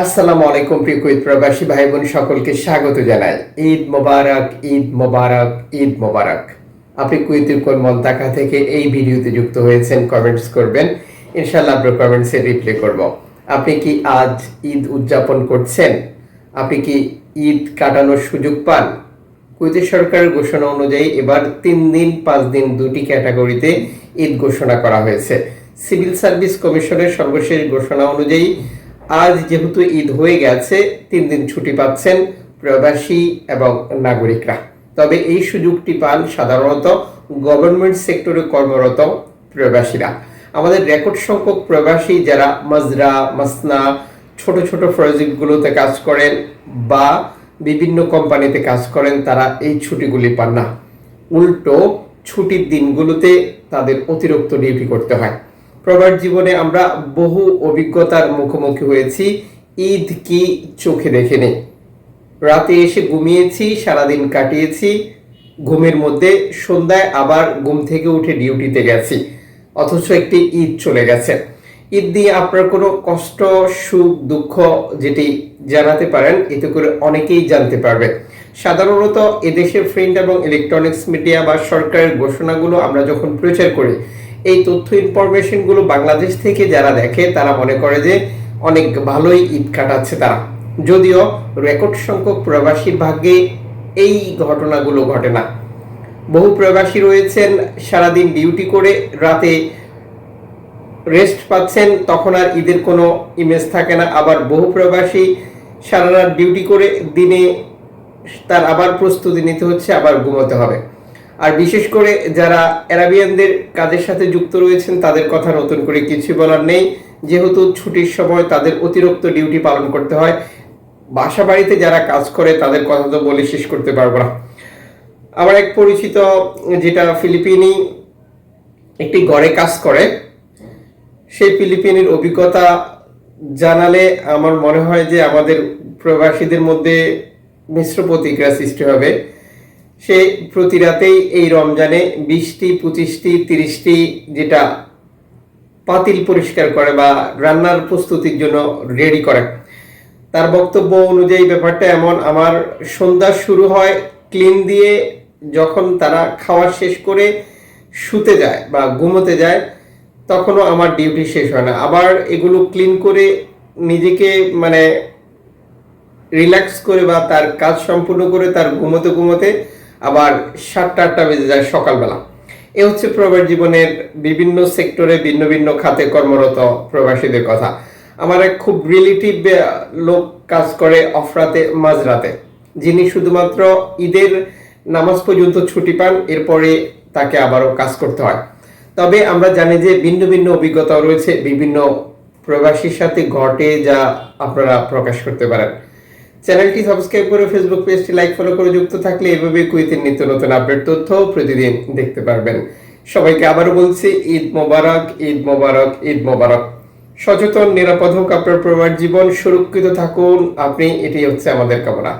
আসসালামু আলাইকুম, প্রিয় কুইত প্রবাসী ভাই বোন সকলকে স্বাগত জানাই। ঈদ মোবারক ঈদ মোবারক ঈদ মোবারক। আপনি কুইতের কোন মন্তাকা থেকে এই ভিডিওতে যুক্ত হয়েছেন কমেন্টস করবেন। ইনশাল্লাহ আপনার কমেন্টসে রিপ্লে করব। আপনি কি আজ ঈদ উদযাপন করছেন? আপনি কি ঈদ কাটানোর সুযোগ পান? কুয়েতের সরকারের ঘোষণা অনুযায়ী এবার তিন দিন, পাঁচ দিন দুটি ক্যাটাগরিতে ঈদ ঘোষণা করা হয়েছে। সিভিল সার্ভিস কমিশনের সর্বশেষ ঘোষণা অনুযায়ী আজ যেহেতু ঈদ হয়ে গেছে, তিন দিন ছুটি পাচ্ছেন প্রবাসী এবং নাগরিকরা। তবে এই সুযোগটি পান সাধারণত গভর্নমেন্ট সেক্টরে কর্মরত প্রবাসীরা। আমাদের রেকর্ড সংখ্যক প্রবাসী যারা মাজরা, মাসনা, ছোট ছোট প্রজেক্টগুলোতে কাজ করেন বা বিভিন্ন কোম্পানিতে কাজ করেন, তারা এই ছুটিগুলি পান না। উল্টো ছুটির দিনগুলোতে তাদের অতিরিক্ত ডিউটি করতে হয়। প্রবাস জীবনে আমরা বহু অভিজ্ঞতার মুখোমুখি হয়েছি। ঈদ কি চোখে দেখে নেই রাতে এসে ঘুমিয়েছি, সারাদিন কাটিয়েছি। ঘুমের মধ্যে সন্ধ্যায় আবার ঘুম থেকে উঠে ডিউটিতে গেছি, অথচ একটি ঈদ চলে গেছে। ঈদ দিয়ে আপনার কোনো কষ্ট, সুখ, দুঃখ যেটি জানাতে পারেন, এতে করে অনেকেই জানতে পারবে। সাধারণত এদেশের প্রিন্ট এবং ইলেকট্রনিক্স মিডিয়া বা সরকারের ঘোষণাগুলো আমরা যখন প্রচার করি এই তথ্য ইনফরমেশনগুলো বাংলাদেশ থেকে যারা দেখে, তারা মনে করে যে অনেক ভালোই ঈদ কাটাচ্ছে তারা। যদিও রেকর্ড সংখ্যক প্রবাসীর ভাগ্যে এই ঘটনাগুলো ঘটে না। বহু প্রবাসী রয়েছেন, সারাদিন ডিউটি করে রাতে রেস্ট পাচ্ছেন, তখন আর ঈদের কোনো ইমেজ থাকে না। আবার বহু প্রবাসী সারা রাত ডিউটি করে দিনে তার আবার প্রস্তুতি নিতে হচ্ছে, আবার ঘুমোতে হবে। আর বিশেষ করে যারা অ্যারাবিয়ানদের কাজের সাথে যুক্ত রয়েছেন, তাদের কথা নতুন করে কিছু বলার নেই। যেহেতু ছুটির সময় তাদের অতিরিক্ত ডিউটি পালন করতে হয় বাসা বাড়িতে যারা কাজ করে, তাদের কথা তো বলে শেষ করতে পারব না। আমার এক পরিচিত, যেটা ফিলিপিনি একটি গড়ে কাজ করে, সেই ফিলিপিনের অভিজ্ঞতা জানালে আমার মনে হয় যে আমাদের প্রবাসীদের মধ্যে মিশ্র প্রতিক্রিয়া সৃষ্টি হবে। সে প্রতি রাতেই এই রমজানে বিশটি, পঁচিশটি, তিরিশটি যেটা পাতিল পরিষ্কার করে বা রান্নার প্রস্তুতির জন্য রেডি করে। তার বক্তব্য অনুযায়ী ব্যাপারটা এমন, আমার সন্ধ্যা শুরু হয় ক্লিন দিয়ে যখন তারা খাওয়া শেষ করে শুতে যায় বা ঘুমোতে যায়, তখনও আমার ডিউটি শেষ হয় না। আবার এগুলো ক্লিন করে নিজেকে মানে রিল্যাক্স করে বা তার কাজ সম্পূর্ণ করে তার ঘুমোতে ঘুমোতে আবার সাতটা, আটটা বেজে যায় সকালবেলা। এ হচ্ছে প্রবাস জীবনের বিভিন্ন সেক্টরে ভিন্ন ভিন্ন খাতে কর্মরত প্রবাসীদের কথা। আমার এক খুব রিলেটিভ লোক কাজ করে অফরাতে, মাঝরাতে। যিনি শুধুমাত্র ঈদের নামাজ পর্যন্ত ছুটি পান, এরপরে তাকে আবারও কাজ করতে হয়। তবে আমরা জানি যে ভিন্ন ভিন্ন অভিজ্ঞতা রয়েছে, বিভিন্ন প্রবাসীর সাথে ঘটে যা আপনারা প্রকাশ করতে পারেন। চ্যানেলটি সাবস্ক্রাইব করে ফেসবুক পেজটি লাইক ফলো করে যুক্ত থাকলে এভাবে কুইতের নিত্য নতুন আপডেট তথ্য প্রতিদিন দেখতে পারবেন। সবাইকে আবারও বলছি, ঈদ মোবারক ঈদ মোবারক ঈদ মোবারক। সচেতন, নিরাপদ হোক আপনার পরিবার জীবন, সুরক্ষিত থাকুন। আপনি এটি হচ্ছে আমাদের কামনা।